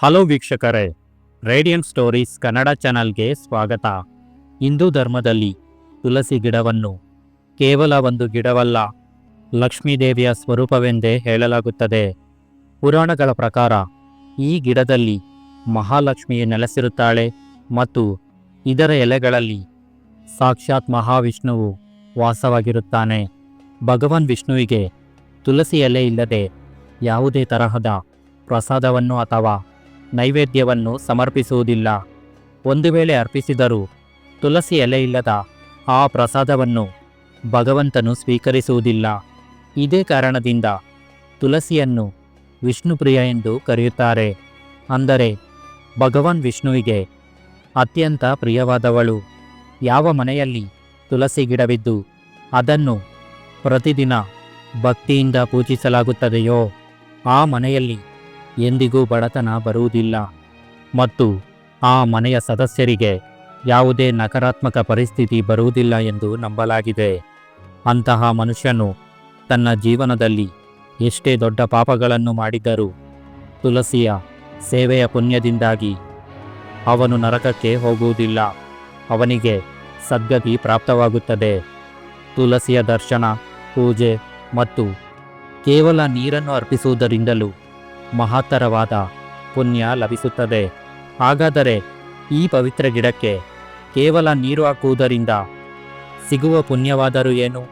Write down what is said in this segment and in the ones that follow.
Hello ವೀಕ್ಷಕರೇ radium stories Kannada ಚಾನಲ್ಗೆ ಸ್ವಾಗತ. ಹಿಂದೂ ಧರ್ಮದಲ್ಲಿ ತುಳಸಿ ಗಿಡವನ್ನು ಕೇವಲ ಒಂದು ಗಿಡವಲ್ಲ, ಲಕ್ಷ್ಮೀದೇವಿಯ ಸ್ವರೂಪವೆಂದೇ ಹೇಳಲಾಗುತ್ತದೆ. ಪುರಾಣಗಳ ಪ್ರಕಾರ ಈ ಗಿಡದಲ್ಲಿ ಮಹಾಲಕ್ಷ್ಮಿಯು ನೆಲೆಸಿರುತ್ತಾಳೆ ಮತ್ತು ಇದರ ಎಲೆಗಳಲ್ಲಿ ಸಾಕ್ಷಾತ್ ಮಹಾವಿಷ್ಣುವು ವಾಸವಾಗಿರುತ್ತಾನೆ. ಭಗವಾನ್ ವಿಷ್ಣುವಿಗೆ ತುಳಸಿ ಎಲೆ ಇಲ್ಲದೆ ಯಾವುದೇ ತರಹದ ಪ್ರಸಾದವನ್ನು ಅಥವಾ ನೈವೇದ್ಯವನ್ನು ಸಮರ್ಪಿಸುವುದಿಲ್ಲ. ಒಂದು ವೇಳೆ ಅರ್ಪಿಸಿದರೂ ತುಳಸಿ ಎಲೆಯಿಲ್ಲದ ಆ ಪ್ರಸಾದವನ್ನು ಭಗವಂತನು ಸ್ವೀಕರಿಸುವುದಿಲ್ಲ. ಇದೇ ಕಾರಣದಿಂದ ತುಳಸಿಯನ್ನು ವಿಷ್ಣುಪ್ರಿಯ ಎಂದು ಕರೆಯುತ್ತಾರೆ. ಅಂದರೆ ಭಗವಾನ್ ವಿಷ್ಣುವಿಗೆ ಅತ್ಯಂತ ಪ್ರಿಯವಾದವಳು. ಯಾವ ಮನೆಯಲ್ಲಿ ತುಳಸಿ ಗಿಡವಿದ್ದು ಅದನ್ನು ಪ್ರತಿದಿನ ಭಕ್ತಿಯಿಂದ ಪೂಜಿಸಲಾಗುತ್ತದೆಯೋ ಆ ಮನೆಯಲ್ಲಿ ಎಂದಿಗೂ ಬಡತನ ಬರುವುದಿಲ್ಲ. ಮತ್ತು ಆ ಮನೆಯ ಸದಸ್ಯರಿಗೆ ಯಾವುದೇ ನಕಾರಾತ್ಮಕ ಪರಿಸ್ಥಿತಿ ಬರುವುದಿಲ್ಲ ಎಂದು ನಂಬಲಾಗಿದೆ. ಅಂತಹ ಮನುಷ್ಯನು ತನ್ನ ಜೀವನದಲ್ಲಿ ಎಷ್ಟೇ ದೊಡ್ಡ ಪಾಪಗಳನ್ನು ಮಾಡಿದ್ದರೂ ತುಳಸಿಯ ಸೇವೆಯ ಪುಣ್ಯದಿಂದಾಗಿ ಅವನು ನರಕಕ್ಕೆ ಹೋಗುವುದಿಲ್ಲ. ಅವನಿಗೆ ಸದ್ಗತಿ ಪ್ರಾಪ್ತವಾಗುತ್ತದೆ. ತುಳಸಿಯ ದರ್ಶನ, ಪೂಜೆ ಮತ್ತು ಕೇವಲ ನೀರನ್ನು ಅರ್ಪಿಸುವುದರಿಂದಲೂ ಮಹತ್ತರವಾದ ಪುಣ್ಯ ಲಭಿಸುತ್ತದೆ. ಹಾಗಾದರೆ ಈ ಪವಿತ್ರ ಗಿಡಕ್ಕೆ ಕೇವಲ ನೀರು ಹಾಕುವುದರಿಂದ ಸಿಗುವ ಪುಣ್ಯವಾದರೂ ಏನು?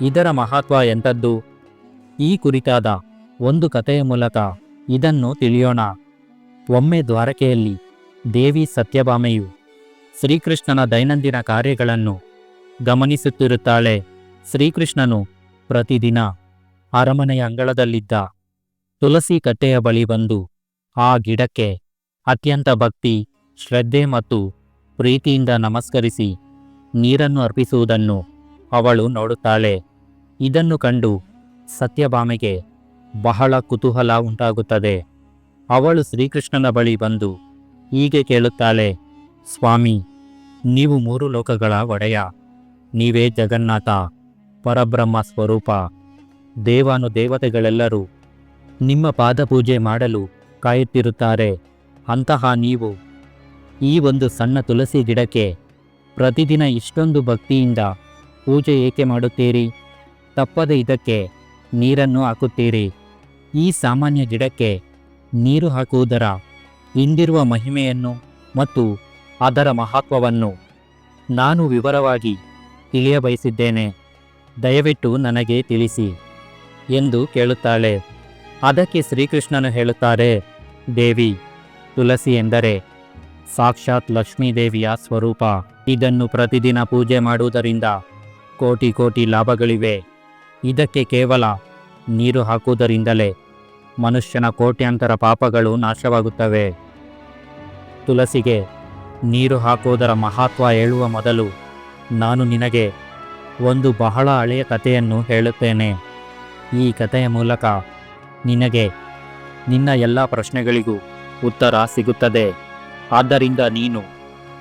ಇದರ ಮಹತ್ವ ಎಂಥದ್ದು? ಈ ಕುರಿತಾದ ಒಂದು ಕಥೆಯ ಮೂಲಕ ಇದನ್ನು ತಿಳಿಯೋಣ. ಒಮ್ಮೆ ದ್ವಾರಕೆಯಲ್ಲಿ ದೇವಿ ಸತ್ಯಭಾಮೆಯು ಶ್ರೀಕೃಷ್ಣನ ದೈನಂದಿನ ಕಾರ್ಯಗಳನ್ನು ಗಮನಿಸುತ್ತಿರುತ್ತಾಳೆ. ಶ್ರೀಕೃಷ್ಣನು ಪ್ರತಿದಿನ ಅರಮನೆಯ ಅಂಗಳದಲ್ಲಿದ್ದ ತುಳಸಿ ಕಟ್ಟೆಯ ಬಳಿ ಬಂದು ಆ ಗಿಡಕ್ಕೆ ಅತ್ಯಂತ ಭಕ್ತಿ, ಶ್ರದ್ಧೆ ಮತ್ತು ಪ್ರೀತಿಯಿಂದ ನಮಸ್ಕರಿಸಿ ನೀರನ್ನು ಅರ್ಪಿಸುವುದನ್ನು ಅವಳು ನೋಡುತ್ತಾಳೆ. ಇದನ್ನು ಕಂಡು ಸತ್ಯಭಾಮೆಗೆ ಬಹಳ ಕುತೂಹಲ ಉಂಟಾಗುತ್ತದೆ. ಅವಳು ಶ್ರೀಕೃಷ್ಣನ ಬಳಿ ಬಂದು ಹೀಗೆ ಕೇಳುತ್ತಾಳೆ, ಸ್ವಾಮಿ, ನೀವು ಮೂರು ಲೋಕಗಳ ಒಡೆಯ. ನೀವೇ ಜಗನ್ನಾಥ, ಪರಬ್ರಹ್ಮ ಸ್ವರೂಪ. ದೇವಾನು ದೇವತೆಗಳೆಲ್ಲರೂ ನಿಮ್ಮ ಪಾದಪೂಜೆ ಮಾಡಲು ಕಾಯುತ್ತಿರುತ್ತಾರೆ. ಅಂತಹ ನೀವು ಈ ಒಂದು ಸಣ್ಣ ತುಳಸಿ ಗಿಡಕ್ಕೆ ಪ್ರತಿದಿನ ಇಷ್ಟೊಂದು ಭಕ್ತಿಯಿಂದ ಪೂಜೆ ಏಕೆ ಮಾಡುತ್ತೀರಿ? ತಪ್ಪದೆ ಇದಕ್ಕೆ ನೀರನ್ನು ಹಾಕುತ್ತೀರಿ. ಈ ಸಾಮಾನ್ಯ ಗಿಡಕ್ಕೆ ನೀರು ಹಾಕುವುದರ ಹಿಂದಿರುವ ಮಹಿಮೆಯನ್ನು ಮತ್ತು ಅದರ ಮಹತ್ವವನ್ನು ನಾನು ವಿವರವಾಗಿ ತಿಳಿಯಬಯಸಿದ್ದೇನೆ. ದಯವಿಟ್ಟು ನನಗೆ ತಿಳಿಸಿ ಎಂದು ಕೇಳುತ್ತಾಳೆ. ಅದಕ್ಕೆ ಶ್ರೀಕೃಷ್ಣನು ಹೇಳುತ್ತಾರೆ, ದೇವಿ ತುಳಸಿ ಎಂದರೆ ಸಾಕ್ಷಾತ್ ಲಕ್ಷ್ಮೀದೇವಿಯ ಸ್ವರೂಪ. ಇದನ್ನು ಪ್ರತಿದಿನ ಪೂಜೆ ಮಾಡುವುದರಿಂದ ಕೋಟಿ ಕೋಟಿ ಲಾಭಗಳಿವೆ. ಇದಕ್ಕೆ ಕೇವಲ ನೀರು ಹಾಕುವುದರಿಂದಲೇ ಮನುಷ್ಯನ ಕೋಟ್ಯಾಂತರ ಪಾಪಗಳು ನಾಶವಾಗುತ್ತವೆ. ತುಳಸಿಗೆ ನೀರು ಹಾಕುವುದರ ಮಹತ್ವ ಹೇಳುವ ಮೊದಲು ನಾನು ನಿನಗೆ ಒಂದು ಬಹಳ ಹಳೆಯ ಕಥೆಯನ್ನು ಹೇಳುತ್ತೇನೆ. ಈ ಕಥೆಯ ಮೂಲಕ ನಿನಗೆ. ನಿನ್ನ ಎಲ್ಲ ಪ್ರಶ್ನೆಗಳಿಗೂ ಉತ್ತರ ಸಿಗುತ್ತದೆ. ಆದ್ದರಿಂದ ನೀನು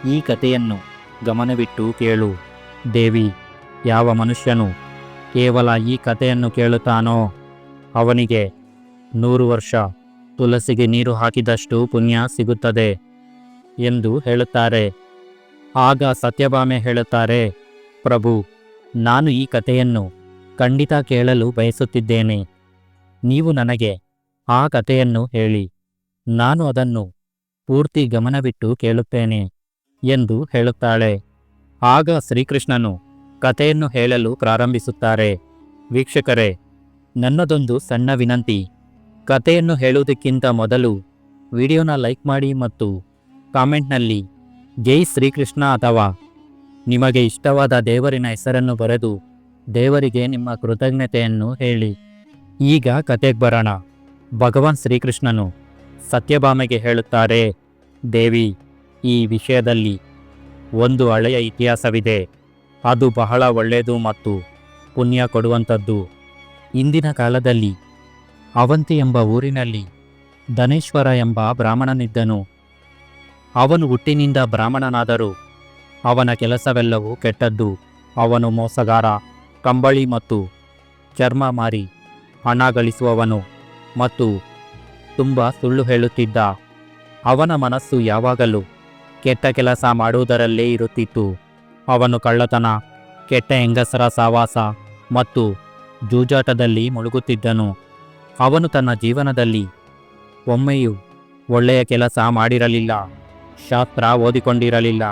ಈ ಕಥೆಯನ್ನು ಗಮನವಿಟ್ಟು ಕೇಳು. ದೇವಿ, ಯಾವ ಮನುಷ್ಯನು ಕೇವಲ ಈ ಕಥೆಯನ್ನು ಕೇಳುತ್ತಾನೋ, ಅವನಿಗೆ ನೂರು ವರ್ಷ ತುಳಸಿಗೆ ನೀರು ಹಾಕಿದಷ್ಟು ಪುಣ್ಯ ಸಿಗುತ್ತದೆ ಎಂದು ಹೇಳುತ್ತಾರೆ. ಆಗ ಸತ್ಯಭಾಮೆ ಹೇಳುತ್ತಾರೆ, ಪ್ರಭು, ನಾನು ಈ ಕಥೆಯನ್ನು ಖಂಡಿತ ಕೇಳಲು ಬಯಸುತ್ತಿದ್ದೇನೆ. ನೀವು ನನಗೆ ಆ ಕಥೆಯನ್ನು ಹೇಳಿ. ನಾನು ಅದನ್ನು ಪೂರ್ತಿ ಗಮನವಿಟ್ಟು ಕೇಳುತ್ತೇನೆ ಎಂದು ಹೇಳುತ್ತಾಳೆ. ಆಗ ಶ್ರೀಕೃಷ್ಣನು ಕಥೆಯನ್ನು ಹೇಳಲು ಪ್ರಾರಂಭಿಸುತ್ತಾರೆ. ವೀಕ್ಷಕರೇ, ನನ್ನದೊಂದು ಸಣ್ಣ ವಿನಂತಿ. ಕಥೆಯನ್ನು ಹೇಳುವುದಕ್ಕಿಂತ ಮೊದಲು ವಿಡಿಯೋನ ಲೈಕ್ ಮಾಡಿ ಮತ್ತು ಕಾಮೆಂಟ್ನಲ್ಲಿ ಜೈ ಶ್ರೀಕೃಷ್ಣ ಅಥವಾ ನಿಮಗೆ ಇಷ್ಟವಾದ ದೇವರಿನ ಹೆಸರನ್ನು ಬರೆದು ದೇವರಿಗೆ ನಿಮ್ಮ ಕೃತಜ್ಞತೆಯನ್ನು ಹೇಳಿ. ಈಗ ಕತೆಗೆ ಬರೋಣ. ಭಗವಾನ್ ಶ್ರೀಕೃಷ್ಣನು ಸತ್ಯಭಾಮೆಗೆ ಹೇಳುತ್ತಾರೆ, ದೇವಿ, ಈ ವಿಷಯದಲ್ಲಿ ಒಂದು ಹಳೆಯ ಇತಿಹಾಸವಿದೆ. ಅದು ಬಹಳ ಒಳ್ಳೆಯದು ಮತ್ತು ಪುಣ್ಯ ಕೊಡುವಂಥದ್ದು. ಇಂದಿನ ಕಾಲದಲ್ಲಿ ಅವಂತಿ ಎಂಬ ಊರಿನಲ್ಲಿ ಧನೇಶ್ವರ ಎಂಬ ಬ್ರಾಹ್ಮಣನಿದ್ದನು. ಅವನು ಹುಟ್ಟಿನಿಂದ ಬ್ರಾಹ್ಮಣನಾದರೂ ಅವನ ಕೆಲಸವೆಲ್ಲವೂ ಕೆಟ್ಟದ್ದು. ಅವನು ಮೋಸಗಾರ, ಕಂಬಳಿ ಮತ್ತು ಚರ್ಮ ಮಾರಿ ಹಣ ಗಳಿಸುವವನು ಮತ್ತು ತುಂಬ ಸುಳ್ಳು ಹೇಳುತ್ತಿದ್ದ. ಅವನ ಮನಸ್ಸು ಯಾವಾಗಲೂ ಕೆಟ್ಟ ಕೆಲಸ ಮಾಡುವುದರಲ್ಲೇ ಇರುತ್ತಿತ್ತು. ಅವನು ಕಳ್ಳತನ, ಕೆಟ್ಟ ಹೆಂಗಸರ ಸಾವಾಸ ಮತ್ತು ಜೂಜಾಟದಲ್ಲಿ ಮುಳುಗುತ್ತಿದ್ದನು. ಅವನು ತನ್ನ ಜೀವನದಲ್ಲಿ ಒಮ್ಮೆಯೂ ಒಳ್ಳೆಯ ಕೆಲಸ ಮಾಡಿರಲಿಲ್ಲ, ಶಾಸ್ತ್ರ ಓದಿಕೊಂಡಿರಲಿಲ್ಲ,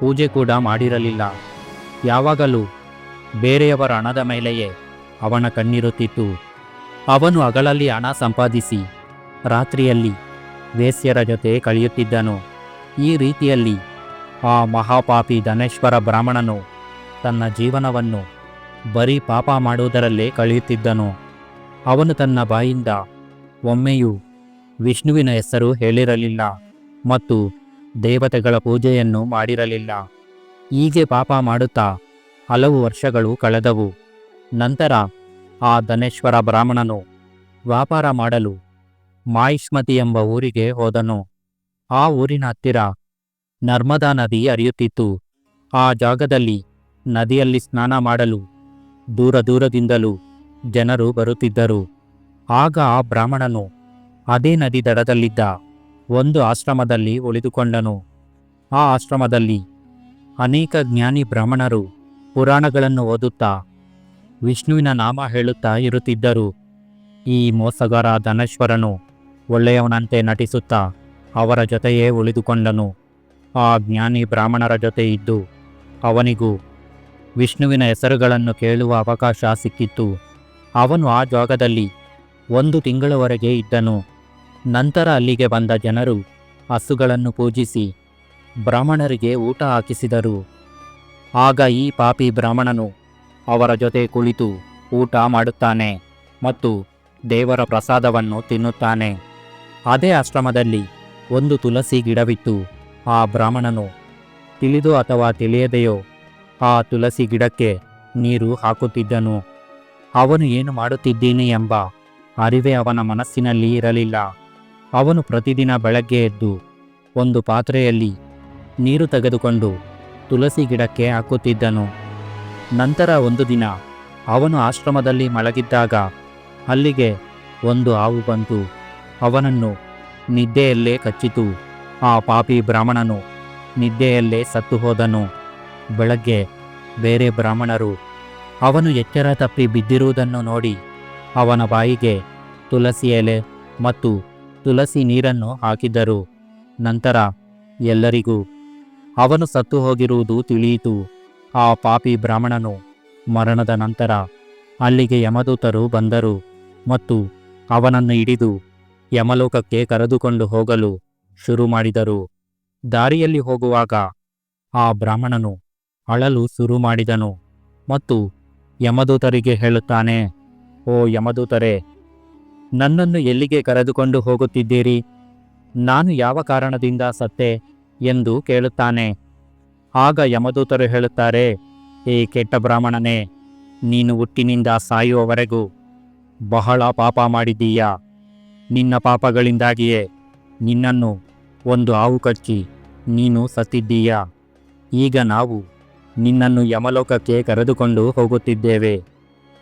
ಪೂಜೆ ಕೂಡ ಮಾಡಿರಲಿಲ್ಲ. ಯಾವಾಗಲೂ ಬೇರೆಯವರ ಹಣದ ಮೇಲೆಯೇ ಅವನ ಕಣ್ಣಿರುತ್ತಿತ್ತು. ಅವನು ಹಗಲಲ್ಲಿ ಹಣ ಸಂಪಾದಿಸಿ, ರಾತ್ರಿಯಲ್ಲಿ ವೇಸ್ಯರ ಜೊತೆ ಕಳೆಯುತ್ತಿದ್ದನು. ಈ ರೀತಿಯಲ್ಲಿ ಆ ಮಹಾಪಾಪಿ ಧನೇಶ್ವರ ಬ್ರಾಹ್ಮಣನು ತನ್ನ ಜೀವನವನ್ನು ಬರೀ ಪಾಪ ಮಾಡುವುದರಲ್ಲೇ ಕಳೆಯುತ್ತಿದ್ದನು. ಅವನು ತನ್ನ ಬಾಯಿಂದ ಒಮ್ಮೆಯೂ ವಿಷ್ಣುವಿನ ಹೆಸರು ಹೇಳಿರಲಿಲ್ಲ ಮತ್ತು ದೇವತೆಗಳ ಪೂಜೆಯನ್ನು ಮಾಡಿರಲಿಲ್ಲ. ಹೀಗೆ ಪಾಪ ಮಾಡುತ್ತಾ ಹಲವು ವರ್ಷಗಳು ಕಳೆದವು. ನಂತರ ಆ ಧನೇಶ್ವರ ಬ್ರಾಹ್ಮಣನು ವ್ಯಾಪಾರ ಮಾಡಲು ಮಾಯಿಷ್ಮತಿ ಎಂಬ ಊರಿಗೆ ಹೋದನು. ಆ ಊರಿನ ಹತ್ತಿರ ನರ್ಮದಾ ನದಿ ಹರಿಯುತ್ತಿತ್ತು. ಆ ಜಾಗದಲ್ಲಿ ನದಿಯಲ್ಲಿ ಸ್ನಾನ ಮಾಡಲು ದೂರ ದೂರದಿಂದಲೂ ಜನರು ಬರುತ್ತಿದ್ದರು. ಆಗ ಆ ಬ್ರಾಹ್ಮಣನು ಅದೇ ನದಿ ದಡದಲ್ಲಿದ್ದ ಒಂದು ಆಶ್ರಮದಲ್ಲಿ ಉಳಿದುಕೊಂಡನು. ಆ ಆಶ್ರಮದಲ್ಲಿ ಅನೇಕ ಜ್ಞಾನಿ ಬ್ರಾಹ್ಮಣರು ಪುರಾಣಗಳನ್ನು ಓದುತ್ತಾ ವಿಷ್ಣುವಿನ ನಾಮ ಹೇಳುತ್ತಾ ಇರುತ್ತಿದ್ದರು. ಈ ಮೋಸಗಾರ ಧನೇಶ್ವರನು ಒಳ್ಳೆಯವನಂತೆ ನಟಿಸುತ್ತಾ ಅವರ ಜೊತೆಯೇ ಉಳಿದುಕೊಂಡನು. ಆ ಜ್ಞಾನಿ ಬ್ರಾಹ್ಮಣರ ಜೊತೆ ಇದ್ದು ಅವನಿಗೂ ವಿಷ್ಣುವಿನ ಹೆಸರುಗಳನ್ನು ಕೇಳುವ ಅವಕಾಶ ಸಿಕ್ಕಿತ್ತು. ಅವನು ಆ ಜಾಗದಲ್ಲಿ ಒಂದು ತಿಂಗಳವರೆಗೆ ಇದ್ದನು. ನಂತರ ಅಲ್ಲಿಗೆ ಬಂದ ಜನರು ಹಸುಗಳನ್ನು ಪೂಜಿಸಿ ಬ್ರಾಹ್ಮಣರಿಗೆ ಊಟ ಹಾಕಿಸಿದರು. ಆಗ ಈ ಪಾಪಿ ಬ್ರಾಹ್ಮಣನು ಅವರ ಜೊತೆ ಕುಳಿತು ಊಟ ಮಾಡುತ್ತಾನೆ ಮತ್ತು ದೇವರ ಪ್ರಸಾದವನ್ನು ತಿನ್ನುತ್ತಾನೆ. ಅದೇ ಆಶ್ರಮದಲ್ಲಿ ಒಂದು ತುಳಸಿ ಗಿಡವಿತ್ತು. ಆ ಬ್ರಾಹ್ಮಣನು, ತಿಳಿದು ಅಥವಾ ತಿಳಿಯದೆಯೋ ಆ ತುಳಸಿ ಗಿಡಕ್ಕೆ ನೀರು ಹಾಕುತ್ತಿದ್ದನು. ಅವನು ಏನು ಮಾಡುತ್ತಿದ್ದೀನಿ ಎಂಬ ಅರಿವೇ ಅವನ ಮನಸ್ಸಿನಲ್ಲಿ ಇರಲಿಲ್ಲ. ಅವನು ಪ್ರತಿದಿನ ಬೆಳಗ್ಗೆ ಎದ್ದು ಒಂದು ಪಾತ್ರೆಯಲ್ಲಿ ನೀರು ತೆಗೆದುಕೊಂಡು ತುಳಸಿ ಗಿಡಕ್ಕೆ ಹಾಕುತ್ತಿದ್ದನು. ನಂತರ ಒಂದು ದಿನ ಅವನು ಆಶ್ರಮದಲ್ಲಿ ಮಲಗಿದ್ದಾಗ ಅಲ್ಲಿಗೆ ಒಂದು ಹಾವು ಬಂತು. ಅವನನ್ನು ನಿದ್ದೆಯಲ್ಲೇ ಕಚ್ಚಿತು. ಆ ಪಾಪಿ ಬ್ರಾಹ್ಮಣನು ನಿದ್ದೆಯಲ್ಲೇ ಸತ್ತು ಹೋದನು. ಬೆಳಗ್ಗೆ ಬೇರೆ ಬ್ರಾಹ್ಮಣರು ಅವನು ಎಚ್ಚರ ತಪ್ಪಿ ಬಿದ್ದಿರುವುದನ್ನು ನೋಡಿ ಅವನ ಬಾಯಿಗೆ ತುಳಸಿ ಎಲೆ ಮತ್ತು ತುಳಸಿ ನೀರನ್ನು ಹಾಕಿದ್ದರು ನಂತರ ಎಲ್ಲರಿಗೂ ಅವನು ಸತ್ತು ಹೋಗಿರುವುದು ತಿಳಿಯಿತು. ಆ ಪಾಪಿ ಬ್ರಾಹ್ಮಣನು ಮರಣದ ನಂತರ ಅಲ್ಲಿಗೆ ಯಮದೂತರು ಬಂದರು ಮತ್ತು ಅವನನ್ನು ಹಿಡಿದು ಯಮಲೋಕಕ್ಕೆ ಕರೆದುಕೊಂಡು ಹೋಗಲು ಶುರು ಮಾಡಿದರು. ದಾರಿಯಲ್ಲಿ ಹೋಗುವಾಗ ಆ ಬ್ರಾಹ್ಮಣನು ಅಳಲು ಶುರು ಮಾಡಿದನು ಮತ್ತು ಯಮದೂತರಿಗೆ ಹೇಳುತ್ತಾನೆ, ಓ ಯಮದೂತರೆ, ನನ್ನನ್ನು ಎಲ್ಲಿಗೆ ಕರೆದುಕೊಂಡು ಹೋಗುತ್ತಿದ್ದೀರಿ? ನಾನು ಯಾವ ಕಾರಣದಿಂದ ಸತ್ತೆ? ಎಂದು ಕೇಳುತ್ತಾನೆ. ಆಗ ಯಮದೂತರು ಹೇಳುತ್ತಾರೆ, ಏ ಕೆಟ್ಟ ಬ್ರಾಹ್ಮಣನೇ, ನೀನು ಹುಟ್ಟಿನಿಂದ ಸಾಯುವವರೆಗೂ ಬಹಳ ಪಾಪ ಮಾಡಿದ್ದೀಯಾ? ನಿನ್ನ ಪಾಪಗಳಿಂದಾಗಿಯೇ ನಿನ್ನನ್ನು ಒಂದು ಹಾವು ಕಚ್ಚಿ ನೀನು ಸತ್ತಿದ್ದೀಯಾ? ಈಗ ನಾವು ನಿನ್ನನ್ನು ಯಮಲೋಕಕ್ಕೆ ಕರೆದುಕೊಂಡು ಹೋಗುತ್ತಿದ್ದೇವೆ.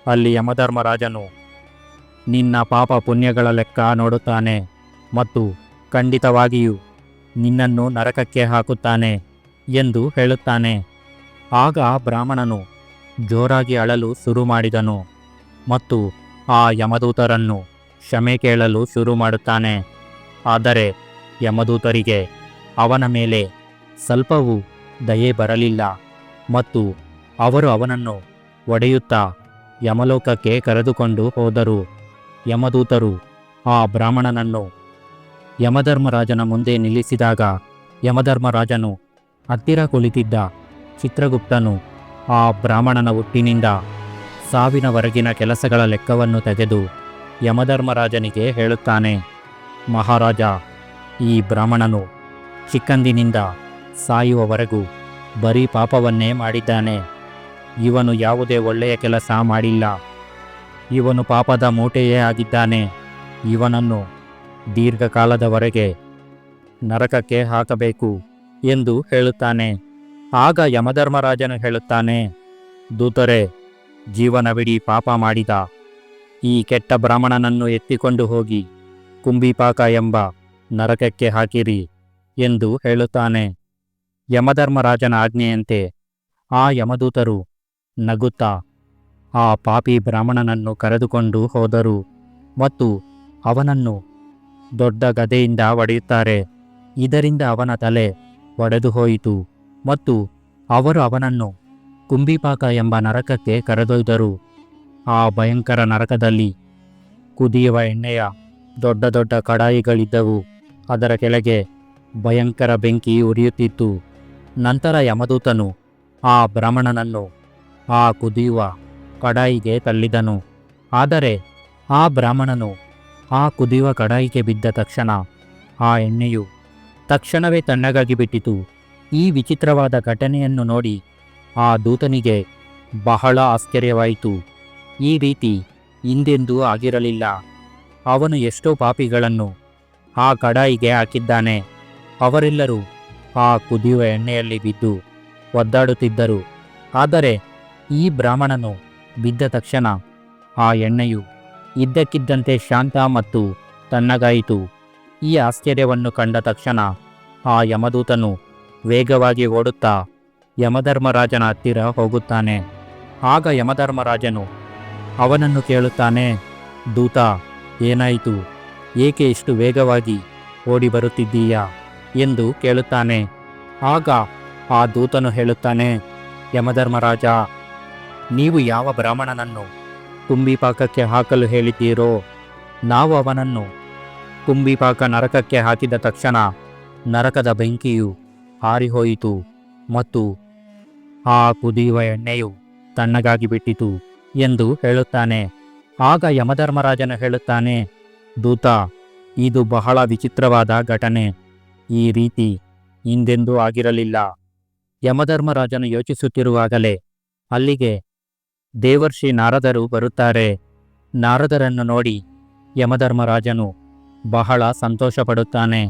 ಅಲ್ಲಿ ಯಮಧರ್ಮರಾಜನು ನಿನ್ನ ಪಾಪ ಪುಣ್ಯಗಳ ಲೆಕ್ಕ ನೋಡುತ್ತಾನೆ ಮತ್ತು ಖಂಡಿತವಾಗಿಯೂ ನಿನ್ನನ್ನು ನರಕಕ್ಕೆ ಹಾಕುತ್ತಾನೆ. ಎಂದು ಹೇಳುತ್ತಾನೆ. ಆಗ ಬ್ರಾಹ್ಮಣನು ಜೋರಾಗಿ ಅಳಲು ಶುರು ಮಾಡಿದನು ಮತ್ತು ಆ ಯಮದೂತರನ್ನು ಕ್ಷಮೆ ಕೇಳಲು ಶುರು ಮಾಡುತ್ತಾನೆ ಆದರೆ ಯಮದೂತರಿಗೆ ಅವನ ಮೇಲೆ ಸ್ವಲ್ಪವೂ ದಯೆ ಬರಲಿಲ್ಲ ಮತ್ತು ಅವರು ಅವನನ್ನು ಒಡೆಯುತ್ತಾ ಯಮಲೋಕಕ್ಕೆ ಕರೆದುಕೊಂಡು ಹೋದರು. ಯಮದೂತರು ಆ ಬ್ರಾಹ್ಮಣನನ್ನು ಯಮಧರ್ಮರಾಜನ ಮುಂದೆ ನಿಲ್ಲಿಸಿದಾಗ ಯಮಧರ್ಮರಾಜನು ಹತ್ತಿರ ಕುಳಿತಿದ್ದ ಚಿತ್ರಗುಪ್ತನು ಆ ಬ್ರಾಹ್ಮಣನ ಹುಟ್ಟಿನಿಂದ ಸಾವಿನವರೆಗಿನ ಕೆಲಸಗಳ ಲೆಕ್ಕವನ್ನು ತೆಗೆದು ಯಮಧರ್ಮರಾಜನಿಗೆ ಹೇಳುತ್ತಾನೆ, ಮಹಾರಾಜ, ಈ ಬ್ರಾಹ್ಮಣನು ಚಿಕ್ಕಂದಿನಿಂದ ಸಾಯುವವರೆಗೂ ಬರೀ ಪಾಪವನ್ನೇ ಮಾಡಿದ್ದಾನೆ. ಇವನು ಯಾವುದೇ ಒಳ್ಳೆಯ ಕೆಲಸ ಮಾಡಿಲ್ಲ. ಇವನು ಪಾಪದ ಮೂಟೆಯೇ ಆಗಿದ್ದಾನೆ. ಇವನನ್ನು ದೀರ್ಘಕಾಲದವರೆಗೆ ನರಕಕ್ಕೆ ಹಾಕಬೇಕು. ಎಂದು ಹೇಳುತ್ತಾನೆ. ಆಗ ಯಮಧರ್ಮರಾಜನು ಹೇಳುತ್ತಾನೆ, ದೂತರೆ, ಜೀವನವಿಡೀ ಪಾಪ ಮಾಡಿದ. ಈ ಕೆಟ್ಟ ಬ್ರಾಹ್ಮಣನನ್ನು ಎತ್ತಿಕೊಂಡು ಹೋಗಿ ಕುಂಬಿಪಾಕ ಎಂಬ ನರಕಕ್ಕೆ ಹಾಕಿರಿ ಎಂದು ಹೇಳುತ್ತಾನೆ. ಯಮಧರ್ಮರಾಜನ ಆಜ್ಞೆಯಂತೆ ಆ ಯಮದೂತರು ನಗುತ್ತಾ ಆ ಪಾಪಿ ಬ್ರಾಹ್ಮಣನನ್ನು ಕರೆದುಕೊಂಡು ಹೋದರು ಮತ್ತು ಅವನನ್ನು ದೊಡ್ಡ ಗದೆಯಿಂದ ಒಡೆಯುತ್ತಾರೆ ಇದರಿಂದ ಅವನ ತಲೆ ಒಡೆದು ಹೋಯಿತು. ಮತ್ತು ಅವರು ಅವನನ್ನು ಕುಂಬಿಪಾಕ ಎಂಬ ನರಕಕ್ಕೆ ಕರೆದೊಯ್ದರು. ಆ ಭಯಂಕರ ನರಕದಲ್ಲಿ ಕುದಿಯುವ ಎಣ್ಣೆಯ ದೊಡ್ಡ ದೊಡ್ಡ ಕಡಾಯಿಗಳಿದ್ದವು. ಅದರ ಕೆಳಗೆ ಭಯಂಕರ ಬೆಂಕಿ ಉರಿಯುತ್ತಿತ್ತು. ನಂತರ ಯಮದೂತನು ಆ ಬ್ರಾಹ್ಮಣನನ್ನು ಆ ಕುದಿಯುವ ಕಡಾಯಿಗೆ ತಳ್ಳಿದನು. ಆದರೆ ಆ ಬ್ರಾಹ್ಮಣನು ಆ ಕುದಿಯುವ ಕಡಾಯಿಗೆ ಬಿದ್ದ ತಕ್ಷಣ ಆ ಎಣ್ಣೆಯು ತಕ್ಷಣವೇ ತಣ್ಣಗಾಗಿ ಬಿಟ್ಟಿತು. ಈ ವಿಚಿತ್ರವಾದ ಘಟನೆಯನ್ನು ನೋಡಿ ಆ ದೂತನಿಗೆ ಬಹಳ ಆಶ್ಚರ್ಯವಾಯಿತು. ಈ ರೀತಿ ಹಿಂದೆಂದೂ ಆಗಿರಲಿಲ್ಲ. ಅವನು ಎಷ್ಟೋ ಪಾಪಿಗಳನ್ನು ಆ ಕಡಾಯಿಗೆ ಹಾಕಿದ್ದಾನೆ. ಅವರೆಲ್ಲರೂ ಆ ಕುದಿಯುವ ಎಣ್ಣೆಯಲ್ಲಿ ಬಿದ್ದು ಒದ್ದಾಡುತ್ತಿದ್ದರು. ಆದರೆ ಈ ಬ್ರಾಹ್ಮಣನು ಬಿದ್ದ ತಕ್ಷಣ ಆ ಎಣ್ಣೆಯು ಇದ್ದಕ್ಕಿದ್ದಂತೆ ಶಾಂತ ಮತ್ತು ತಣ್ಣಗಾಯಿತು. ಈ ಆಶ್ಚರ್ಯವನ್ನು ಕಂಡ ತಕ್ಷಣ ಆ ಯಮದೂತನು ವೇಗವಾಗಿ ಓಡುತ್ತಾ ಯಮಧರ್ಮರಾಜನ ಹತ್ತಿರ ಹೋಗುತ್ತಾನೆ. ಆಗ ಯಮಧರ್ಮರಾಜನು ಅವನನ್ನು ಕೇಳುತ್ತಾನೆ, ದೂತ, ಏನಾಯಿತು? ಏಕೆ ಇಷ್ಟು ವೇಗವಾಗಿ ಓಡಿ ಬರುತ್ತಿದ್ದೀಯಾ? ಎಂದು ಕೇಳುತ್ತಾನೆ. ಆಗ ಆ ದೂತನು ಹೇಳುತ್ತಾನೆ, ಯಮಧರ್ಮರಾಜ, ನೀವು ಯಾವ ಬ್ರಾಹ್ಮಣನನ್ನು ಕುಂಬಿಪಾಕಕ್ಕೆ ಹಾಕಲು ಹೇಳಿದ್ದೀರೋ, ನಾವು ಅವನನ್ನು ಕುಂಬಿಪಾಕ ನರಕಕ್ಕೆ ಹಾಕಿದ ತಕ್ಷಣ ನರಕದ ಬೆಂಕಿಯು ಹಾರಿಹೋಯಿತು ಮತ್ತು ಆ ಕುದಿಯುವ ಎಣ್ಣೆಯು ತಣ್ಣಗಾಗಿ ಬಿಟ್ಟಿತು ಎಂದು ಹೇಳುತ್ತಾನೆ. ಆಗ ಯಮಧರ್ಮರಾಜನು ಹೇಳುತ್ತಾನೆ, ದೂತ, ಇದು ಬಹಳ ವಿಚಿತ್ರವಾದ ಘಟನೆ. ಈ ರೀತಿ ಹಿಂದೆಂದೂ ಆಗಿರಲಿಲ್ಲ. ಯಮಧರ್ಮರಾಜನು ಯೋಚಿಸುತ್ತಿರುವಾಗಲೇ ಅಲ್ಲಿಗೆ ದೇವರ್ಷಿ ನಾರದರು ಬರುತ್ತಾರೆ. ನಾರದರನ್ನು ನೋಡಿ ಯಮಧರ್ಮರಾಜನು ಬಹಳ ಸಂತೋಷಪಡುತ್ತಾನೆ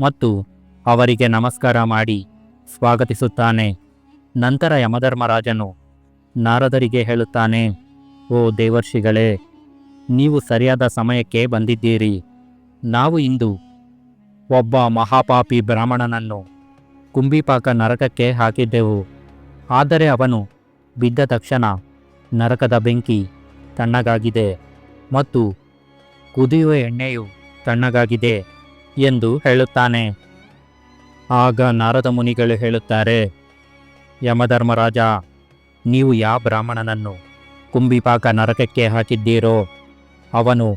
ಮತ್ತು ಅವರಿಗೆ ನಮಸ್ಕಾರ ಮಾಡಿ ಸ್ವಾಗತಿಸುತ್ತಾನೆ. ನಂತರ ಯಮಧರ್ಮರಾಜನು ನಾರದರಿಗೆ ಹೇಳುತ್ತಾನೆ, ಓ ದೇವರ್ಷಿಗಳೇ, ನೀವು ಸರಿಯಾದ ಸಮಯಕ್ಕೆ ಬಂದಿದ್ದೀರಿ. ನಾವು ಇಂದು ಒಬ್ಬ ಮಹಾಪಾಪಿ ಬ್ರಾಹ್ಮಣನನ್ನು ಕುಂಬಿಪಾಕ ನರಕಕ್ಕೆ ಹಾಕಿದ್ದೆವು. ಆದರೆ ಅವನು ಬಿದ್ದ ತಕ್ಷಣ ನರಕದ ಬೆಂಕಿ ತಣ್ಣಗಾಗಿದೆ ಮತ್ತು ಕುದಿಯುವ ಎಣ್ಣೆಯು ತಣ್ಣಗಾಗಿದೆ ಎಂದು ಹೇಳುತ್ತಾನೆ. ಆಗ ನಾರದ ಮುನಿಗಳು ಹೇಳುತ್ತಾರೆ, ಯಮಧರ್ಮರಾಜ, ನೀವು ಯಾವ ಬ್ರಾಹ್ಮಣನನ್ನು ಕುಂಬಿಪಾಕ ನರಕಕ್ಕೆ ಹಾಕಿದ್ದೀರೋ ಅವನು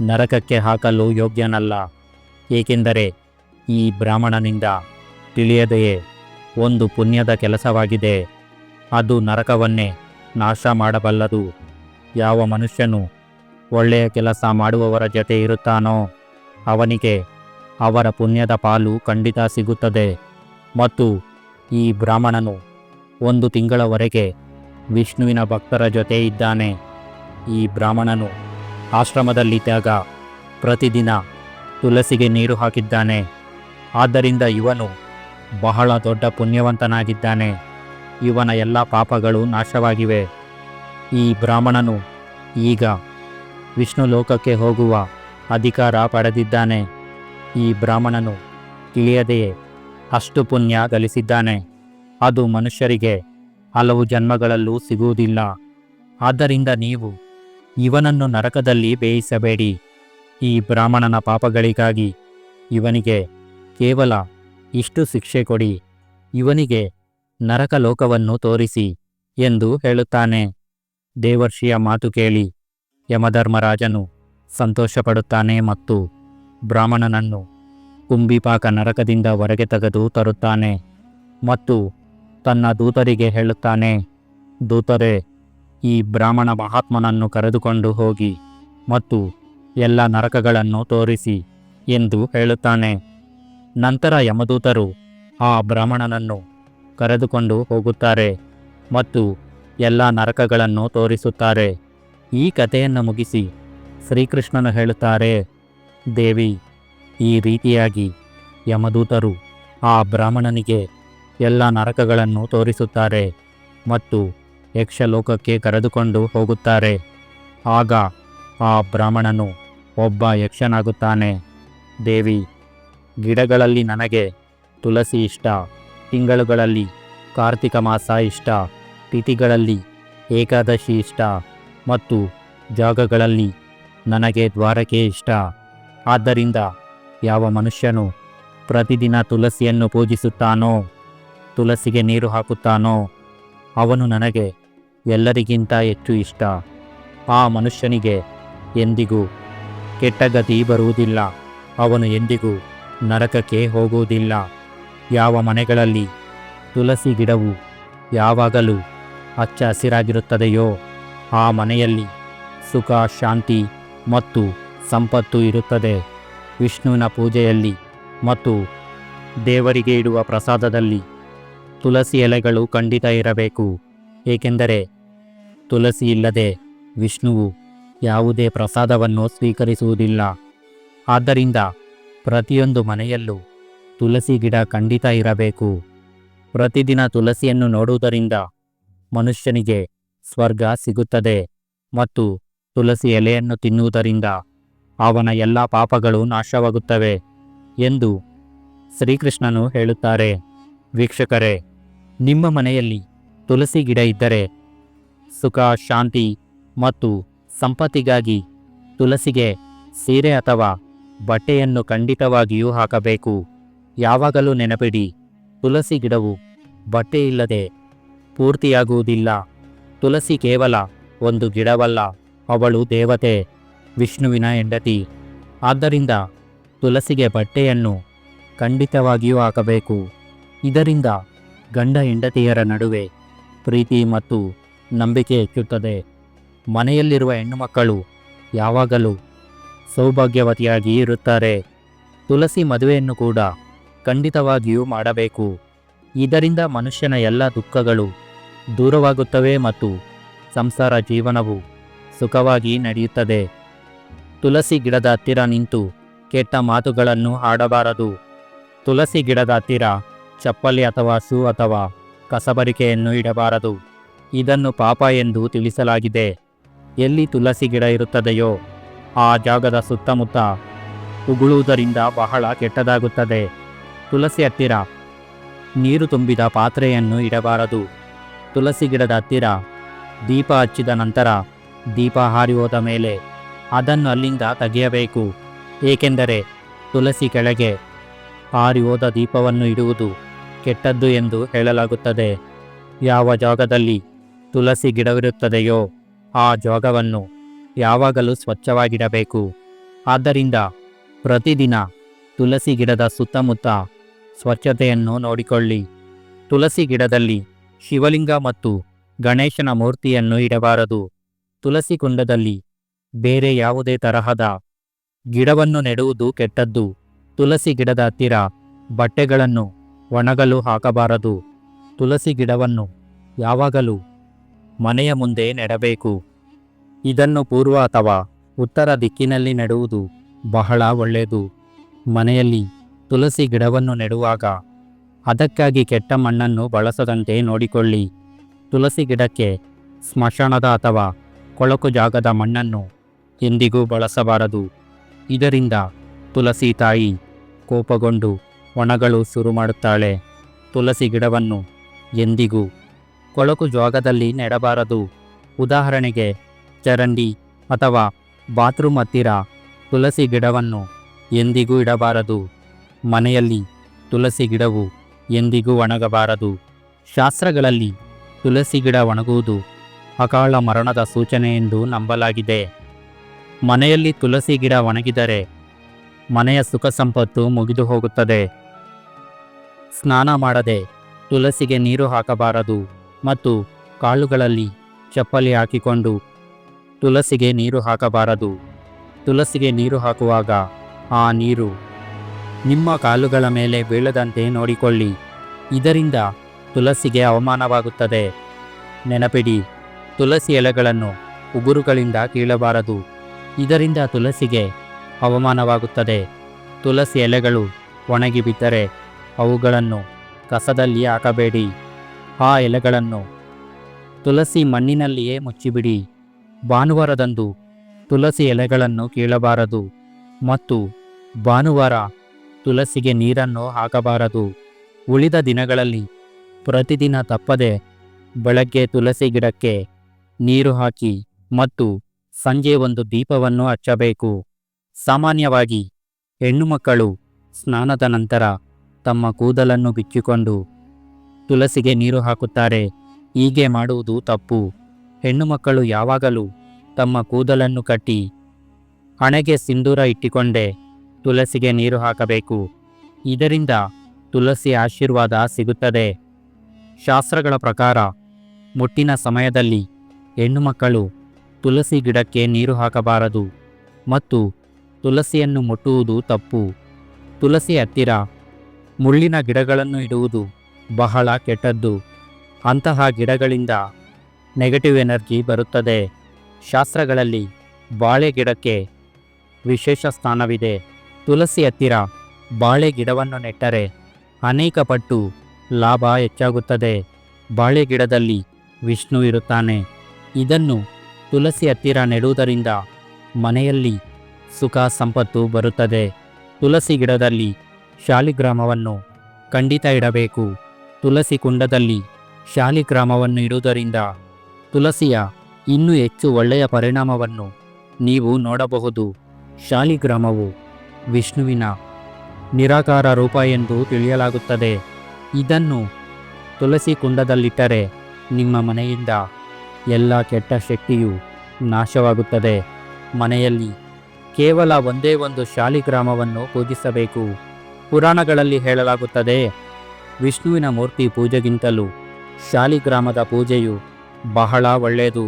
ನರಕಕ್ಕೆ ಹಾಕಲು ಯೋಗ್ಯನಲ್ಲ. ಏಕೆಂದರೆ ಈ ಬ್ರಾಹ್ಮಣನಿಂದ ತಿಳಿಯದೆಯೇ ಒಂದು ಪುಣ್ಯದ ಕೆಲಸವಾಗಿದೆ. ಅದು ನರಕವನ್ನೇ ನಾಶ ಮಾಡಬಲ್ಲದು. ಯಾವ ಮನುಷ್ಯನು ಒಳ್ಳೆಯ ಕೆಲಸ ಮಾಡುವವರ ಜೊತೆ ಇರುತ್ತಾನೋ ಅವನಿಗೆ, ಅವರ ಪುಣ್ಯದ ಪಾಲು ಖಂಡಿತ ಸಿಗುತ್ತದೆ. ಮತ್ತು ಈ ಬ್ರಾಹ್ಮಣನು ಒಂದು ತಿಂಗಳವರೆಗೆ ವಿಷ್ಣುವಿನ ಭಕ್ತರ ಜೊತೆ ಇದ್ದಾನೆ. ಈ ಬ್ರಾಹ್ಮಣನು ಆಶ್ರಮದಲ್ಲಿದ್ದಾಗ ಪ್ರತಿದಿನ ತುಳಸಿಗೆ ನೀರು ಹಾಕಿದ್ದಾನೆ. ಆದ್ದರಿಂದ ಇವನು ಬಹಳ ದೊಡ್ಡ ಪುಣ್ಯವಂತನಾಗಿದ್ದಾನೆ. ಇವನ ಎಲ್ಲ ಪಾಪಗಳು ನಾಶವಾಗಿವೆ. ಈ ಬ್ರಾಹ್ಮಣನು ಈಗ ವಿಷ್ಣು ಲೋಕಕ್ಕೆ ಹೋಗುವ ಅಧಿಕಾರ ಪಡೆದಿದ್ದಾನೆ. ಈ ಬ್ರಾಹ್ಮಣನು ತಿಳಿಯದೆಯೇ? ಅಷ್ಟು ಪುಣ್ಯ ಗಳಿಸಿದ್ದಾನೆ. ಅದು ಮನುಷ್ಯರಿಗೆ ಹಲವು ಜನ್ಮಗಳಲ್ಲೂ ಸಿಗುವುದಿಲ್ಲ. ಆದ್ದರಿಂದ ನೀವು ಇವನನ್ನು ನರಕದಲ್ಲಿ ಬೇಯಿಸಬೇಡಿ. ಈ ಬ್ರಾಹ್ಮಣನ ಪಾಪಗಳಿಗಾಗಿ ಇವನಿಗೆ ಕೇವಲ ಇಷ್ಟು ಶಿಕ್ಷೆ ಕೊಡಿ. ಇವನಿಗೆ ನರಕ ಲೋಕವನ್ನು ತೋರಿಸಿ ಎಂದು ಹೇಳುತ್ತಾನೆ. ದೇವರ್ಷಿಯ ಮಾತು ಕೇಳಿ. ಯಮಧರ್ಮರಾಜನು ಸಂತೋಷಪಡುತ್ತಾನೆ ಮತ್ತು ಬ್ರಾಹ್ಮಣನನ್ನು ಕುಂಬಿಪಾಕ ನರಕದಿಂದ ಹೊರಗೆ ತೆಗೆದು ತರುತ್ತಾನೆ ಮತ್ತು ತನ್ನ ದೂತರಿಗೆ ಹೇಳುತ್ತಾನೆ, ದೂತರೇ, ಈ ಬ್ರಾಹ್ಮಣ ಮಹಾತ್ಮನನ್ನು ಕರೆದುಕೊಂಡು ಹೋಗಿ ಮತ್ತು ಎಲ್ಲ ನರಕಗಳನ್ನು ತೋರಿಸಿ ಎಂದು ಹೇಳುತ್ತಾನೆ. ನಂತರ ಯಮದೂತರು ಆ ಬ್ರಾಹ್ಮಣನನ್ನು ಕರೆದುಕೊಂಡು ಹೋಗುತ್ತಾರೆ ಮತ್ತು ಎಲ್ಲ ನರಕಗಳನ್ನು ತೋರಿಸುತ್ತಾರೆ. ಈ ಕಥೆಯನ್ನು ಮುಗಿಸಿ ಶ್ರೀಕೃಷ್ಣನು ಹೇಳುತ್ತಾರೆ, ದೇವಿ, ಈ ರೀತಿಯಾಗಿ ಯಮದೂತರು ಆ ಬ್ರಾಹ್ಮಣನಿಗೆ ಎಲ್ಲ ನರಕಗಳನ್ನು ತೋರಿಸುತ್ತಾರೆ ಮತ್ತು ಯಕ್ಷಲೋಕಕ್ಕೆ ಕರೆದುಕೊಂಡು ಹೋಗುತ್ತಾರೆ. ಆಗ ಆ ಬ್ರಾಹ್ಮಣನು ಒಬ್ಬ ಯಕ್ಷನಾಗುತ್ತಾನೆ. ದೇವಿ, ಗಿಡಗಳಲ್ಲಿ ನನಗೆ ತುಳಸಿ ಇಷ್ಟ, ತಿಂಗಳುಗಳಲ್ಲಿ ಕಾರ್ತಿಕ ಮಾಸ ಇಷ್ಟ, ತಿಥಿಗಳಲ್ಲಿ ಏಕಾದಶಿ ಇಷ್ಟ ಮತ್ತು ಜಾಗಗಳಲ್ಲಿ ನನಗೆ ದ್ವಾರಕೆ ಇಷ್ಟ. ಆದ್ದರಿಂದ ಯಾವ ಮನುಷ್ಯನು ಪ್ರತಿದಿನ ತುಳಸಿಯನ್ನು ಪೂಜಿಸುತ್ತಾನೋ ತುಳಸಿಗೆ ನೀರು ಹಾಕುತ್ತಾನೋ, ಅವನು ನನಗೆ ಎಲ್ಲರಿಗಿಂತ ಹೆಚ್ಚು ಇಷ್ಟ. ಆ ಮನುಷ್ಯನಿಗೆ ಎಂದಿಗೂ ಕೆಟ್ಟ ಗತಿ ಬರುವುದಿಲ್ಲ. ಅವನು ಎಂದಿಗೂ ನರಕಕ್ಕೆ ಹೋಗುವುದಿಲ್ಲ. ಯಾವ ಮನೆಗಳಲ್ಲಿ ತುಳಸಿ ಗಿಡವು ಯಾವಾಗಲೂ ಹಚ್ಚ ಹಸಿರಾಗಿರುತ್ತದೆಯೋ, ಆ ಮನೆಯಲ್ಲಿ ಸುಖ, ಶಾಂತಿ ಮತ್ತು ಸಂಪತ್ತು ಇರುತ್ತದೆ. ವಿಷ್ಣುವಿನ ಪೂಜೆಯಲ್ಲಿ ಮತ್ತು ದೇವರಿಗೆ ಇಡುವ ಪ್ರಸಾದದಲ್ಲಿ ತುಳಸಿ ಎಲೆಗಳು ಖಂಡಿತ ಇರಬೇಕು. ಏಕೆಂದರೆ ತುಳಸಿ ಇಲ್ಲದೆ ವಿಷ್ಣುವು ಯಾವುದೇ ಪ್ರಸಾದವನ್ನು ಸ್ವೀಕರಿಸುವುದಿಲ್ಲ. ಆದ್ದರಿಂದ ಪ್ರತಿಯೊಂದು ಮನೆಯಲ್ಲೂ ತುಳಸಿ ಗಿಡ ಖಂಡಿತ ಇರಬೇಕು. ಪ್ರತಿದಿನ ತುಳಸಿಯನ್ನು ನೋಡುವುದರಿಂದ ಮನುಷ್ಯನಿಗೆ ಸ್ವರ್ಗ ಸಿಗುತ್ತದೆ ಮತ್ತು ತುಳಸಿ ಎಲೆಯನ್ನು ತಿನ್ನುವುದರಿಂದ ಅವನ ಎಲ್ಲ ಪಾಪಗಳು ನಾಶವಾಗುತ್ತವೆ ಎಂದು ಶ್ರೀಕೃಷ್ಣನು ಹೇಳುತ್ತಾರೆ. ವೀಕ್ಷಕರೇ, ನಿಮ್ಮ ಮನೆಯಲ್ಲಿ ತುಳಸಿ ಗಿಡ ಇದ್ದರೆ ಸುಖ, ಶಾಂತಿ ಮತ್ತು ಸಂಪತ್ತಿಗಾಗಿ ತುಳಸಿಗೆ ಸೀರೆ ಅಥವಾ ಬಟ್ಟೆಯನ್ನು ಖಂಡಿತವಾಗಿಯೂ ಹಾಕಬೇಕು. ಯಾವಾಗಲೂ ನೆನಪಿಡಿ, ತುಳಸಿ ಗಿಡವು ಬಟ್ಟೆಯಿಲ್ಲದೆ ಪೂರ್ತಿಯಾಗುವುದಿಲ್ಲ. ತುಳಸಿ ಕೇವಲ ಒಂದು ಗಿಡವಲ್ಲ. ಅವಳು ದೇವತೆ, ವಿಷ್ಣುವಿನ ಹೆಂಡತಿ. ಆದ್ದರಿಂದ ತುಳಸಿಗೆ ಬಟ್ಟೆಯನ್ನು ಖಂಡಿತವಾಗಿಯೂ ಹಾಕಬೇಕು. ಇದರಿಂದ ಗಂಡ ಹೆಂಡತಿಯರ ನಡುವೆ ಪ್ರೀತಿ ಮತ್ತು ನಂಬಿಕೆ ಹೆಚ್ಚುತ್ತದೆ. ಮನೆಯಲ್ಲಿರುವ ಹೆಣ್ಣುಮಕ್ಕಳು ಯಾವಾಗಲೂ ಸೌಭಾಗ್ಯವತಿಯಾಗಿ ಇರುತ್ತಾರೆ. ತುಳಸಿ ಮದುವೆಯನ್ನು ಕೂಡ ಖಂಡಿತವಾಗಿಯೂ ಮಾಡಬೇಕು. ಇದರಿಂದ ಮನುಷ್ಯನ ಎಲ್ಲ ದುಃಖಗಳು ದೂರವಾಗುತ್ತವೆ ಮತ್ತು ಸಂಸಾರ ಜೀವನವು ಸುಖವಾಗಿ ನಡೆಯುತ್ತದೆ. ತುಳಸಿ ಗಿಡದ ಹತ್ತಿರ ನಿಂತು ಕೆಟ್ಟ ಮಾತುಗಳನ್ನು ಆಡಬಾರದು. ತುಳಸಿ ಗಿಡದ ಹತ್ತಿರ ಚಪ್ಪಲಿ ಅಥವಾ ಶೂ ಅಥವಾ ಕಸಬರಿಕೆಯನ್ನು ಇಡಬಾರದು. ಇದನ್ನು ಪಾಪ ಎಂದು ತಿಳಿಸಲಾಗಿದೆ. ಎಲ್ಲಿ ತುಳಸಿ ಗಿಡ ಇರುತ್ತದೆಯೋ ಆ ಜಾಗದ ಸುತ್ತಮುತ್ತ ಉಗುಳುವುದರಿಂದ ಬಹಳ ಕೆಟ್ಟದಾಗುತ್ತದೆ. ತುಳಸಿ ಹತ್ತಿರ ನೀರು ತುಂಬಿದ ಪಾತ್ರೆಯನ್ನು ಇಡಬಾರದು. ತುಳಸಿ ಗಿಡದ ಹತ್ತಿರ ದೀಪ ಹಚ್ಚಿದ ನಂತರ ದೀಪ ಹಾರಿ ಹೋದ ಮೇಲೆ ಅದನ್ನು ಅಲ್ಲಿಂದ ತೆಗೆಯಬೇಕು. ಏಕೆಂದರೆ ತುಳಸಿ ಕೆಳಗೆ ಹಾರಿ ಹೋದ ದೀಪವನ್ನು ಇಡುವುದು ಕೆಟ್ಟದ್ದು ಎಂದು ಹೇಳಲಾಗುತ್ತದೆ. ಯಾವ ಜಾಗದಲ್ಲಿ ತುಳಸಿ ಗಿಡವಿರುತ್ತದೆಯೋ ಆ ಜಾಗವನ್ನು ಯಾವಾಗಲೂ ಸ್ವಚ್ಛವಾಗಿಡಬೇಕು. ಆದ್ದರಿಂದ ಪ್ರತಿದಿನ ತುಳಸಿ ಗಿಡದ ಸುತ್ತಮುತ್ತ ಸ್ವಚ್ಛತೆಯನ್ನು ನೋಡಿಕೊಳ್ಳಿ. ತುಳಸಿ ಗಿಡದಲ್ಲಿ ಶಿವಲಿಂಗ ಮತ್ತು ಗಣೇಶನ ಮೂರ್ತಿಯನ್ನು ಇಡಬಾರದು. ತುಳಸಿ ಕುಂಡದಲ್ಲಿ ಬೇರೆ ಯಾವುದೇ ತರಹದ ಗಿಡವನ್ನು ನೆಡುವುದು ಕೆಟ್ಟದ್ದು. ತುಳಸಿ ಗಿಡದ ಹತ್ತಿರ ಬಟ್ಟೆಗಳನ್ನು ಒಣಗಲು ಹಾಕಬಾರದು. ತುಳಸಿ ಗಿಡವನ್ನು ಯಾವಾಗಲೂ ಮನೆಯ ಮುಂದೆ ನೆಡಬೇಕು. ಇದನ್ನು ಪೂರ್ವ ಅಥವಾ ಉತ್ತರ ದಿಕ್ಕಿನಲ್ಲಿ ನೆಡುವುದು ಬಹಳ ಒಳ್ಳೆಯದು. ಮನೆಯಲ್ಲಿ ತುಳಸಿ ಗಿಡವನ್ನು ನೆಡುವಾಗ ಅದಕ್ಕಾಗಿ ಕೆಟ್ಟ ಮಣ್ಣನ್ನು ಬಳಸದಂತೆ ನೋಡಿಕೊಳ್ಳಿ. ತುಳಸಿ ಗಿಡಕ್ಕೆ ಸ್ಮಶಾನದ ಅಥವಾ ಕೊಳಕು ಜಾಗದ ಮಣ್ಣನ್ನು ಎಂದಿಗೂ ಬಳಸಬಾರದು. ಇದರಿಂದ ತುಳಸಿ ತಾಯಿ ಕೋಪಗೊಂಡು ಒಣಗಳು ಶುರು ಮಾಡುತ್ತಾಳೆ. ತುಳಸಿ ಗಿಡವನ್ನು ಎಂದಿಗೂ ಕೊಳಕು ಜಾಗದಲ್ಲಿ ನೆಡಬಾರದು. ಉದಾಹರಣೆಗೆ ಚರಂಡಿ ಅಥವಾ ಬಾತ್ರೂಮ್ ಹತ್ತಿರ ತುಳಸಿ ಗಿಡವನ್ನು ಎಂದಿಗೂ ಇಡಬಾರದು. ಮನೆಯಲ್ಲಿ ತುಳಸಿ ಗಿಡವು ಎಂದಿಗೂ ಒಣಗಬಾರದು. ಶಾಸ್ತ್ರಗಳಲ್ಲಿ ತುಳಸಿ ಗಿಡ ಒಣಗುವುದು ಅಕಾಲ ಮರಣದ ಸೂಚನೆ ಎಂದು ನಂಬಲಾಗಿದೆ. ಮನೆಯಲ್ಲಿ ತುಳಸಿ ಗಿಡ ಒಣಗಿದರೆ ಮನೆಯ ಸುಖ ಸಂಪತ್ತು ಮುಗಿದು ಹೋಗುತ್ತದೆ. ಸ್ನಾನ ಮಾಡದೆ ತುಳಸಿಗೆ ನೀರು ಹಾಕಬಾರದು ಮತ್ತು ಕಾಳುಗಳಲ್ಲಿ ಚಪ್ಪಲಿ ಹಾಕಿಕೊಂಡು ತುಳಸಿಗೆ ನೀರು ಹಾಕಬಾರದು. ತುಳಸಿಗೆ ನೀರು ಹಾಕುವಾಗ ಆ ನೀರು ನಿಮ್ಮ ಕಾಲುಗಳ ಮೇಲೆ ಬೀಳದಂತೆ ನೋಡಿಕೊಳ್ಳಿ. ಇದರಿಂದ ತುಳಸಿಗೆ ಅವಮಾನವಾಗುತ್ತದೆ. ನೆನಪಿಡಿ ತುಳಸಿ ಎಲೆಗಳನ್ನು ಉಗುರುಗಳಿಂದ ಕೀಳಬಾರದು. ಇದರಿಂದ ತುಳಸಿಗೆ ಅವಮಾನವಾಗುತ್ತದೆ. ತುಳಸಿ ಎಲೆಗಳು ಒಣಗಿ ಬಿದ್ದರೆ ಅವುಗಳನ್ನು ಕಸದಲ್ಲಿ ಹಾಕಬೇಡಿ. ಆ ಎಲೆಗಳನ್ನು ತುಳಸಿ ಮಣ್ಣಿನಲ್ಲಿಯೇ ಮುಚ್ಚಿಬಿಡಿ. ಭಾನುವಾರದಂದು ತುಳಸಿ ಎಲೆಗಳನ್ನು ಕೀಳಬಾರದು ಮತ್ತು ಭಾನುವಾರ ತುಳಸಿಗೆ ನೀರನ್ನು ಹಾಕಬಾರದು. ಉಳಿದ ದಿನಗಳಲ್ಲಿ ಪ್ರತಿದಿನ ತಪ್ಪದೆ ಬೆಳಗ್ಗೆ ತುಳಸಿ ಗಿಡಕ್ಕೆ ನೀರು ಹಾಕಿ ಮತ್ತು ಸಂಜೆ ಒಂದು ದೀಪವನ್ನು ಹಚ್ಚಬೇಕು. ಸಾಮಾನ್ಯವಾಗಿ ಹೆಣ್ಣು ಮಕ್ಕಳು ಸ್ನಾನದ ನಂತರ ತಮ್ಮ ಕೂದಲನ್ನು ಬಿಚ್ಚಿಕೊಂಡು ತುಳಸಿಗೆ ನೀರು ಹಾಕುತ್ತಾರೆ. ಹೀಗೆ ಮಾಡುವುದು ತಪ್ಪು. ಹೆಣ್ಣು ಮಕ್ಕಳು ಯಾವಾಗಲೂ ತಮ್ಮ ಕೂದಲನ್ನು ಕಟ್ಟಿ ಹಣೆಗೆ ಸಿಂಧೂರ ಇಟ್ಟಿಕೊಂಡೇ ತುಳಸಿಗೆ ನೀರು ಹಾಕಬೇಕು. ಇದರಿಂದ ತುಳಸಿ ಆಶೀರ್ವಾದ ಸಿಗುತ್ತದೆ. ಶಾಸ್ತ್ರಗಳ ಪ್ರಕಾರ ಮುಟ್ಟಿನ ಸಮಯದಲ್ಲಿ ಹೆಣ್ಣು ಮಕ್ಕಳು ತುಳಸಿ ಗಿಡಕ್ಕೆ ನೀರು ಹಾಕಬಾರದು ಮತ್ತು ತುಳಸಿಯನ್ನು ಮುಟ್ಟುವುದು ತಪ್ಪು. ತುಳಸಿ ಹತ್ತಿರ ಮುಳ್ಳಿನ ಗಿಡಗಳನ್ನು ಇಡುವುದು ಬಹಳ ಕೆಟ್ಟದ್ದು. ಅಂತಹ ಗಿಡಗಳಿಂದ ನೆಗೆಟಿವ್ ಎನರ್ಜಿ ಬರುತ್ತದೆ. ಶಾಸ್ತ್ರಗಳಲ್ಲಿ ಬಾಳೆ ಗಿಡಕ್ಕೆ ವಿಶೇಷ ಸ್ಥಾನವಿದೆ. ತುಳಸಿ ಹತ್ತಿರ ಬಾಳೆ ಗಿಡವನ್ನು ನೆಟ್ಟರೆ ಅನೇಕ ಪಟ್ಟು ಲಾಭ ಹೆಚ್ಚಾಗುತ್ತದೆ. ಬಾಳೆ ಗಿಡದಲ್ಲಿ ವಿಷ್ಣು ಇರುತ್ತಾನೆ. ಇದನ್ನು ತುಳಸಿ ಹತ್ತಿರ ನೆಡುವುದರಿಂದ ಮನೆಯಲ್ಲಿ ಸುಖ ಸಂಪತ್ತು ಬರುತ್ತದೆ. ತುಳಸಿ ಗಿಡದಲ್ಲಿ ಶಾಲಿಗ್ರಾಮವನ್ನು ಖಂಡಿತ ಇಡಬೇಕು. ತುಳಸಿ ಕುಂಡದಲ್ಲಿ ಶಾಲಿಗ್ರಾಮವನ್ನು ಇಡುವುದರಿಂದ ತುಳಸಿಯ ಇನ್ನೂ ಹೆಚ್ಚು ಒಳ್ಳೆಯ ಪರಿಣಾಮವನ್ನು ನೀವು ನೋಡಬಹುದು. ಶಾಲಿಗ್ರಾಮವು ವಿಷ್ಣುವಿನ ನಿರಾಕಾರ ರೂಪ ಎಂದು ತಿಳಿಯಲಾಗುತ್ತದೆ. ಇದನ್ನು ತುಳಸಿ ಕುಂಡದಲ್ಲಿಟ್ಟರೆ ನಿಮ್ಮ ಮನೆಯಿಂದ ಎಲ್ಲ ಕೆಟ್ಟ ಶಕ್ತಿಯು ನಾಶವಾಗುತ್ತದೆ. ಮನೆಯಲ್ಲಿ ಕೇವಲ ಒಂದೇ ಒಂದು ಶಾಲಿಗ್ರಾಮವನ್ನು ಪೂಜಿಸಬೇಕು. ಪುರಾಣಗಳಲ್ಲಿ ಹೇಳಲಾಗುತ್ತದೆ, ವಿಷ್ಣುವಿನ ಮೂರ್ತಿ ಪೂಜೆಗಿಂತಲೂ ಶಾಲಿಗ್ರಾಮದ ಪೂಜೆಯು ಬಹಳ ಒಳ್ಳೆಯದು.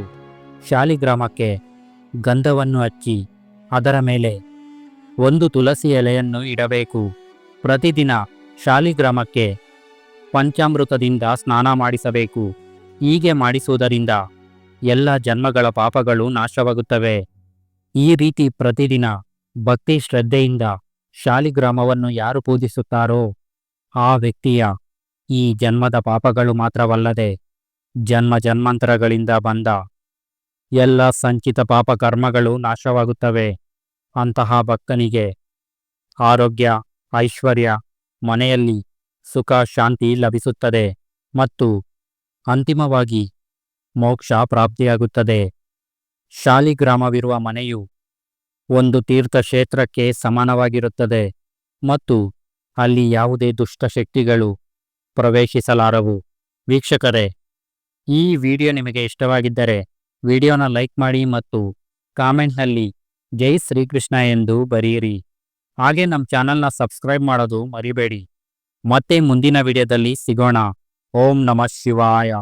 ಶಾಲಿಗ್ರಾಮಕ್ಕೆ ಗಂಧವನ್ನು ಹಚ್ಚಿ ಅದರ ಮೇಲೆ ಒಂದು ತುಳಸಿ ಎಲೆಯನ್ನು ಇಡಬೇಕು. ಪ್ರತಿದಿನ ಶಾಲಿಗ್ರಾಮಕ್ಕೆ ಪಂಚಾಮೃತದಿಂದ ಸ್ನಾನ ಮಾಡಿಸಬೇಕು. ಹೀಗೆ ಮಾಡಿಸುವುದರಿಂದ ಎಲ್ಲ ಜನ್ಮಗಳ ಪಾಪಗಳು ನಾಶವಾಗುತ್ತವೆ. ಈ ರೀತಿ ಪ್ರತಿದಿನ ಭಕ್ತಿ ಶ್ರದ್ಧೆಯಿಂದ ಶಾಲಿಗ್ರಾಮವನ್ನು ಯಾರು ಪೂಜಿಸುತ್ತಾರೋ ಆ ವ್ಯಕ್ತಿಯ ಈ ಜನ್ಮದ ಪಾಪಗಳು ಮಾತ್ರವಲ್ಲದೆ ಜನ್ಮ ಜನ್ಮಾಂತರಗಳಿಂದ ಬಂದ ಎಲ್ಲ ಸಂಚಿತ ಪಾಪ ಕರ್ಮಗಳು ನಾಶವಾಗುತ್ತವೆ. ಅಂತಹ ಭಕ್ತನಿಗೆ ಆರೋಗ್ಯ, ಐಶ್ವರ್ಯ, ಮನೆಯಲ್ಲಿ ಸುಖ, ಶಾಂತಿ ಲಭಿಸುತ್ತದೆ ಮತ್ತು ಅಂತಿಮವಾಗಿ ಮೋಕ್ಷ ಪ್ರಾಪ್ತಿಯಾಗುತ್ತದೆ. ಶಾಲಿಗ್ರಾಮವಿರುವ ಮನೆಯು ಒಂದು ತೀರ್ಥಕ್ಷೇತ್ರಕ್ಕೆ ಸಮಾನವಾಗಿರುತ್ತದೆ ಮತ್ತು ಅಲ್ಲಿ ಯಾವುದೇ ದುಷ್ಟಶಕ್ತಿಗಳು ಪ್ರವೇಶಿಸಲಾರವು. ವೀಕ್ಷಕರೇ, ಈ ವಿಡಿಯೋ ನಿಮಗೆ ಇಷ್ಟವಾಗಿದ್ದರೆ ವಿಡಿಯೋನ ಲೈಕ್ ಮಾಡಿ ಮತ್ತು ಕಾಮೆಂಟ್ನಲ್ಲಿ ಜೈ ಶ್ರೀಕೃಷ್ಣ ಎಂದು ಬರೆಯಿರಿ. ಹಾಗೆ ನಮ್ಮ ಚಾನಲ್ನ ಸಬ್ಸ್ಕ್ರೈಬ್ ಮಾಡೋದು ಮರಿಬೇಡಿ. ಮತ್ತೆ ಮುಂದಿನ ವಿಡಿಯೋದಲ್ಲಿ ಸಿಗೋಣ. ಓಂ ನಮಃ ಶಿವಾಯ.